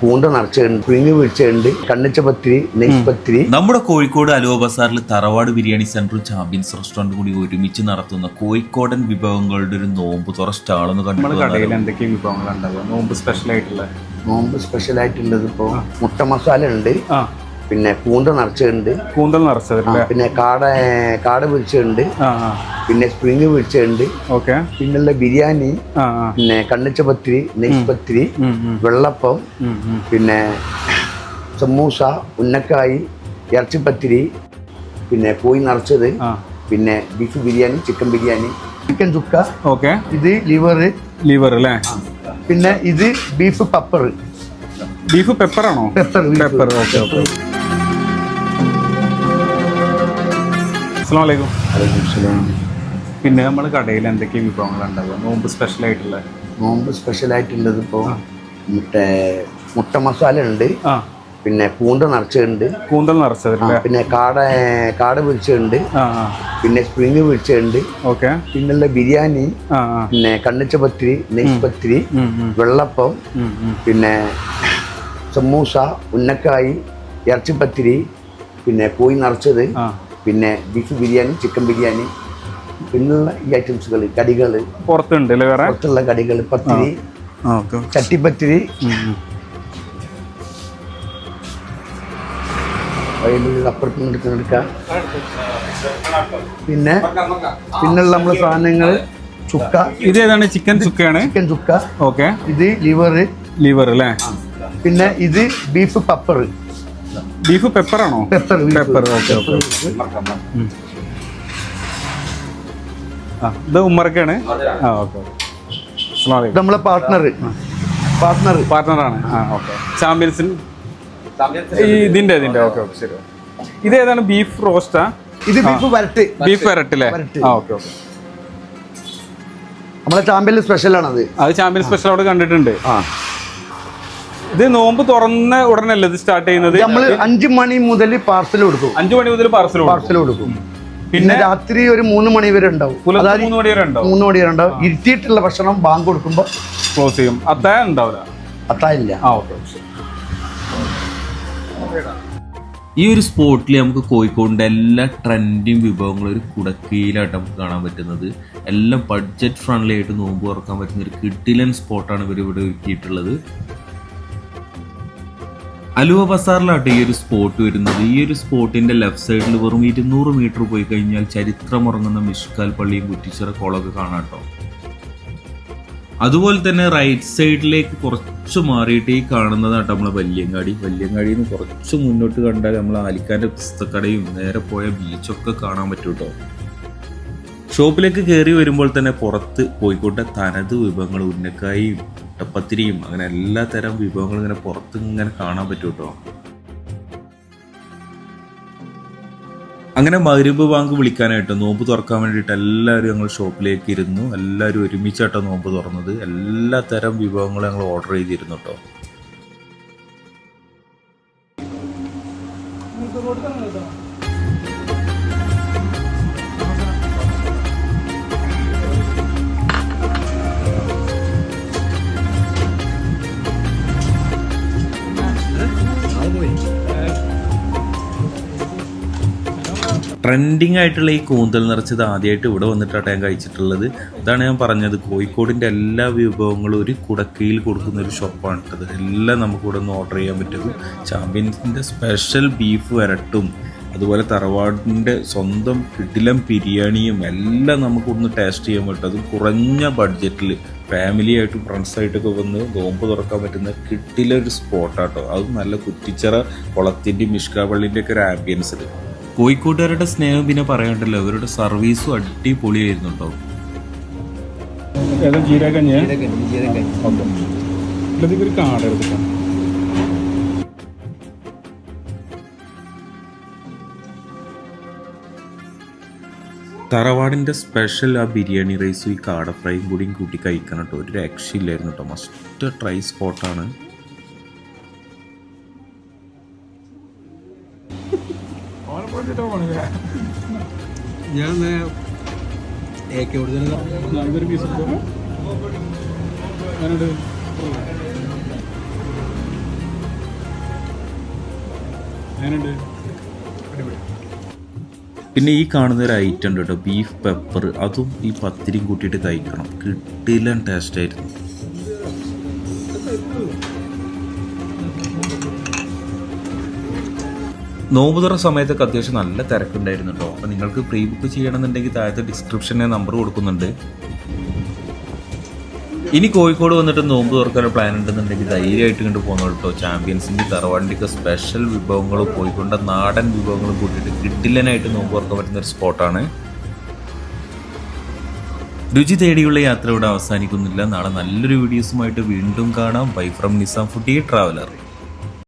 പൂണ്ട നിറച്ചുണ്ട് പുഴുങ്ങി വീഴ്ചയുണ്ട് കണ്ണിച്ച പത്തിരി നെയ്സ് പത്തിരി നമ്മുടെ കോഴിക്കോട് അലുവ ബസാറിൽ തറവാട് ബിരിയാണി സെന്ററും ചാമ്പ്യൻസ് റെസ്റ്റോറന്റ് കൂടി ഒരുമിച്ച് നടത്തുന്ന കോഴിക്കോടൻ വിഭവങ്ങളുടെ ഒരു നോമ്പ് തുറ സ്റ്റാളെന്ന് എന്ന് കടയിൽ കണ്ടു എന്തൊക്കെ ഉണ്ടാവുക? നോമ്പ് സ്പെഷ്യൽ ആയിട്ടുള്ള. നോമ്പ് സ്പെഷ്യൽ ആയിട്ടുള്ളത് ഇപ്പോൾ മുട്ട മസാല ഉണ്ട്. ആ. പിന്നെ കൂന്തൽ നിറച്ചുണ്ട്. കൂന്തൽ നിറച്ചതല്ലേ? പിന്നെ കാട കാട പിടിച്ചിട്ടുണ്ട് പിന്നെ സ്പ്രിങ് പിടിച്ചിട്ടുണ്ട് ഓക്കെ. പിന്നുള്ള ബിരിയാണി പിന്നെ കണ്ണിച്ച പത്തിരി നെയ്സ് പത്തിരി ഉം, ഉം, വെള്ളപ്പം. പിന്നെ സമൂസ ഉന്നക്കായി ഇറച്ചിപ്പത്തിരി പിന്നെ കോഴി നിറച്ചത് പിന്നെ beef biryani chicken biryani chicken chukka okay. ഇത് ലിവർ ലിവർ അല്ലേ? പിന്നെ ഇത് ബീഫ് പപ്പർ ബീഫ് പെപ്പർ ആണോ പെപ്പർ പെപ്പർ ഓക്കെ ഓക്കെ. അസ്സാം വലൈക്കും പിന്നെ നമ്മുടെ കടയിൽ എന്തൊക്കെ വിഭവങ്ങൾ ഉണ്ടാവുക? നോമ്പ് സ്പെഷ്യൽ ആയിട്ടുള്ള. നോമ്പ് സ്പെഷ്യൽ ആയിട്ടുള്ളത് ഇപ്പോൾ മുട്ട മുട്ട മസാല ഉണ്ട്. പിന്നെ കൂന്തൽ നിറച്ചുണ്ട് കൂന്തൽ നിറച്ചത് പിന്നെ കാട കാട ആ പിന്നെ സ്പ്രിങ് പൊരിച്ചുണ്ട് ഓക്കെ. പിന്നുള്ള ബിരിയാണി പിന്നെ കണ്ണിച്ച പത്തിരി നെയ്സ് പത്തിരി ഉം, ഉം, വെള്ളപ്പം. പിന്നെ സമൂസ ഉന്നക്കായി ഇറച്ചിപ്പത്തിരി പിന്നെ കോഴി നിറച്ചത്. പിന്നെ ബീഫ് ബിരിയാണി ചിക്കൻ ബിരിയാണി പിന്നുള്ള ഈ ഐറ്റംസുകൾ കടികൾ പുറത്തുണ്ട് വേറെ? പുറത്തുള്ള കടികൾ പത്തിരി ചട്ടിപ്പത്തിരി. അപ്പുറത്ത് എടുക്കാം. പിന്നെ പിന്നുള്ള നമ്മൾ സാധനങ്ങൾ ചുക്ക. ഇത് ഏതാണ്? ചിക്കൻ ചുക്കയാണ്? ചിക്കൻ ചുക്ക. ഓക്കെ. ഇത് ലിവർ ലിവർ അല്ലേ? പിന്നെ ഇത് ബീഫ് പപ്പർ ബീഫ് പെപ്പർ ആണോ പെപ്പർ പെപ്പർ ഓക്കെ ഓക്കെ. ആ ഇത് ഉമ്മറക്കാണ്? ആ ഓക്കെ ഓക്കെ. നമ്മളെ പാർട്ട്ണർ പാർട്ട്ണർ പാർട്ട്ണറാണ് ആ ഓക്കെ. ചാമ്പ്യൻസിൻ ഈ ഇതിന്റെ ഇതിന്റെ ഓക്കെ ഓക്കെ ശരി ഇത് ഏതാണ് ബീഫ് റോസ്റ്റാ? ഇത് ബീഫ് വരട്ട്. ബീഫ് വരട്ടില്ലേ വരട്ട്. ആ ഓക്കെ ഓക്കെ. നമ്മളെ ചാമ്പ്യൻ സ്പെഷ്യൽ ആണത്. അത് ചാമ്പ്യൻ സ്പെഷ്യൽ അവിടെ കണ്ടിട്ടുണ്ട്. ആ. ഇത് നോമ്പ് തുറന്ന ഉടനല്ല ഇത് സ്റ്റാർട്ട് ചെയ്യുന്നത്? നമ്മൾ അഞ്ചു മണി മുതൽ പാർസൽ കൊടുക്കും. അഞ്ചു മണി മുതൽ പാർസൽ പാർസൽ കൊടുക്കും. പിന്നെ രാത്രി ഒരു മൂന്ന് മണി വരെ ഉണ്ടാവും. മൂന്ന് മണി വരെ ഉണ്ടാവും. മൂന്ന് മണി വരെ ഉണ്ടാവും. ഇരുത്തിയിട്ടുള്ള ഭക്ഷണം ബാങ്ക് കൊടുക്കുമ്പോൾ ക്ലോസ് ചെയ്യും. അത്താഴം ഉണ്ടാവില്ല. അത്തായില്ല ആ ഓക്കെ ഈ ഒരു സ്പോട്ടിൽ നമുക്ക് കോഴിക്കോടിന്റെ എല്ലാ ട്രെൻഡിങ് വിഭവങ്ങളും ഒരു കുടക്കീലായിട്ട് നമുക്ക് കാണാൻ പറ്റുന്നത്. എല്ലാം ബഡ്ജറ്റ് ഫ്രണ്ട്ലി ആയിട്ട് നോമ്പ് തുറക്കാൻ പറ്റുന്ന ഒരു കിഡിലൻ സ്പോട്ടാണ് ഇവർ ഇവിടെ ഒരുക്കിയിട്ടുള്ളത്. അലുവ ബസാറിലാട്ട് ഈ ഒരു സ്പോട്ട് വരുന്നത്. ഈ ഒരു സ്പോട്ടിന്റെ ലെഫ്റ്റ് സൈഡിൽ വെറും ഇരുന്നൂറ് മീറ്റർ പോയി കഴിഞ്ഞാൽ ചരിത്രമുറങ്ങുന്ന മിഷ്കാൽ പള്ളിയും കുറ്റിച്ചിറ കോളൊക്കെ കാണാം അതുപോലെ തന്നെ റൈറ്റ് സൈഡിലേക്ക് കുറച്ച് മാറിയിട്ട് ഈ കാണുന്നതാട്ടോ നമ്മളെ വല്യങ്ങാടി. വല്യങ്ങാടിയിൽ നിന്ന് കുറച്ച് മുന്നോട്ട് കണ്ടാൽ നമ്മൾ ആലിക്കാന്റെ പുസ്തകടയും നേരെ പോയ ബീച്ചൊക്കെ കാണാൻ പറ്റും ഷോപ്പിലേക്ക് കയറി വരുമ്പോൾ തന്നെ പുറത്ത് കോഴിക്കോട്ടെ തനത് വിഭവങ്ങൾ ഉന്നക്കായും മുട്ടപ്പത്തിരിയും അങ്ങനെ എല്ലാ തരം വിഭവങ്ങളും ഇങ്ങനെ പുറത്ത് ഇങ്ങനെ കാണാൻ പറ്റും കേട്ടോ അങ്ങനെ മരുമ്പ് ബാങ്ക് വിളിക്കാനായിട്ട് നോമ്പ് തുറക്കാൻ വേണ്ടിയിട്ട് എല്ലാവരും ഞങ്ങൾ ഷോപ്പിലേക്ക് ഇരുന്നു എല്ലാവരും ഒരുമിച്ചാട്ടോ നോമ്പ് തുറന്നത്. എല്ലാ തരം വിഭവങ്ങളും ഞങ്ങൾ ഓർഡർ ചെയ്തിരുന്നു കേട്ടോ ട്രെൻഡിങ് ആയിട്ടുള്ള ഈ കൂന്തൽ നിറച്ചത് ആദ്യമായിട്ട് ഇവിടെ വന്നിട്ടാണ് ഞാൻ കഴിച്ചിട്ടുള്ളത്. അതാണ് ഞാൻ പറഞ്ഞത്. കോഴിക്കോടിന്റെ എല്ലാ വിഭവങ്ങളും ഒരു കുടക്കയിൽ കൊടുക്കുന്ന ഒരു ഷോപ്പാണ് കേട്ടത് എല്ലാം നമുക്ക് ഇവിടെ നിന്ന് ഓർഡർ ചെയ്യാൻ പറ്റും. ചാമ്പ്യൻസിന്റെ സ്പെഷ്യൽ ബീഫ് വരട്ടും അതുപോലെ തറവാടിന്റെ സ്വന്തം കിടിലം ബിരിയാണിയും എല്ലാം നമുക്ക് ഇവിടുന്ന് ടേസ്റ്റ് ചെയ്യാൻ പറ്റും. അത് കുറഞ്ഞ ബഡ്ജറ്റിൽ ഫാമിലി ആയിട്ടും ഫ്രണ്ട്സായിട്ടൊക്കെ വന്ന് നോമ്പ് തുറക്കാൻ പറ്റുന്ന കിട്ടിലൊരു സ്പോട്ടാട്ടോ അത് നല്ല കുറ്റിച്ചിറ കുളത്തിന്റെയും മിഷ്കാപള്ളിന്റെയൊക്കെ ഒരു ആംബിയൻസിൽ കോഴിക്കോട്ടുകാരുടെ സ്നേഹം പിന്നെ പറയണ്ടല്ലോ. അവരുടെ സർവീസും അടിപൊളിയായിരുന്നു കേട്ടോ തറവാടിന്റെ സ്പെഷ്യൽ ആ ബിരിയാണി റൈസും ഈ കാട ഫ്രൈയും കൂടിയും കൂട്ടി കഴിക്കണം കേട്ടോ ഒരു രക്ഷയില്ലായിരുന്നു കേട്ടോ മസ്റ്റ് ട്രൈ സ്പോട്ടാണ് ഞാൻ അടിപൊളി. പിന്നെ ഈ കാണുന്ന ഒരു ഐറ്റം ഉണ്ട് കേട്ടോ ബീഫ് പെപ്പർ അതും ഈ പത്തിരിയും കൂട്ടിയിട്ട് കഴിക്കണം. കിട്ടില്ല ടേസ്റ്റ് ആയിരുന്നു. നോമ്പ് തുറ സമയത്തൊക്കെ അത്യാവശ്യം നല്ല തിരക്കുണ്ടായിരുന്നു കേട്ടോ അപ്പോൾ നിങ്ങൾക്ക് പ്രീ ബുക്ക് ചെയ്യണമെന്നുണ്ടെങ്കിൽ താഴത്തെ ഡിസ്ക്രിപ്ഷനിൽ നമ്പർ കൊടുക്കുന്നുണ്ട്. ഇനി കോഴിക്കോട് വന്നിട്ട് നോമ്പ് തുറക്കാൻ പ്ലാൻ ഉണ്ടെന്നുണ്ടെങ്കിൽ ധൈര്യമായിട്ട് കണ്ട് പോകുന്നു കേട്ടോ ചാമ്പ്യൻസിന്റെ തറവാണ്ടിക്ക് സ്പെഷ്യൽ വിഭവങ്ങളും കോഴിക്കോട് നാടൻ വിഭവങ്ങളും കൂട്ടിയിട്ട് കിട്ടില്ലനായിട്ട് നോമ്പ് തുറക്കാൻ പറ്റുന്ന ഒരു സ്പോട്ടാണ് രുചി തേടിയുള്ള യാത്ര ഇവിടെ അവസാനിക്കുന്നില്ല. നാളെ നല്ലൊരു വീഡിയോസുമായിട്ട് വീണ്ടും കാണാം. Bye from Nizam foodie traveller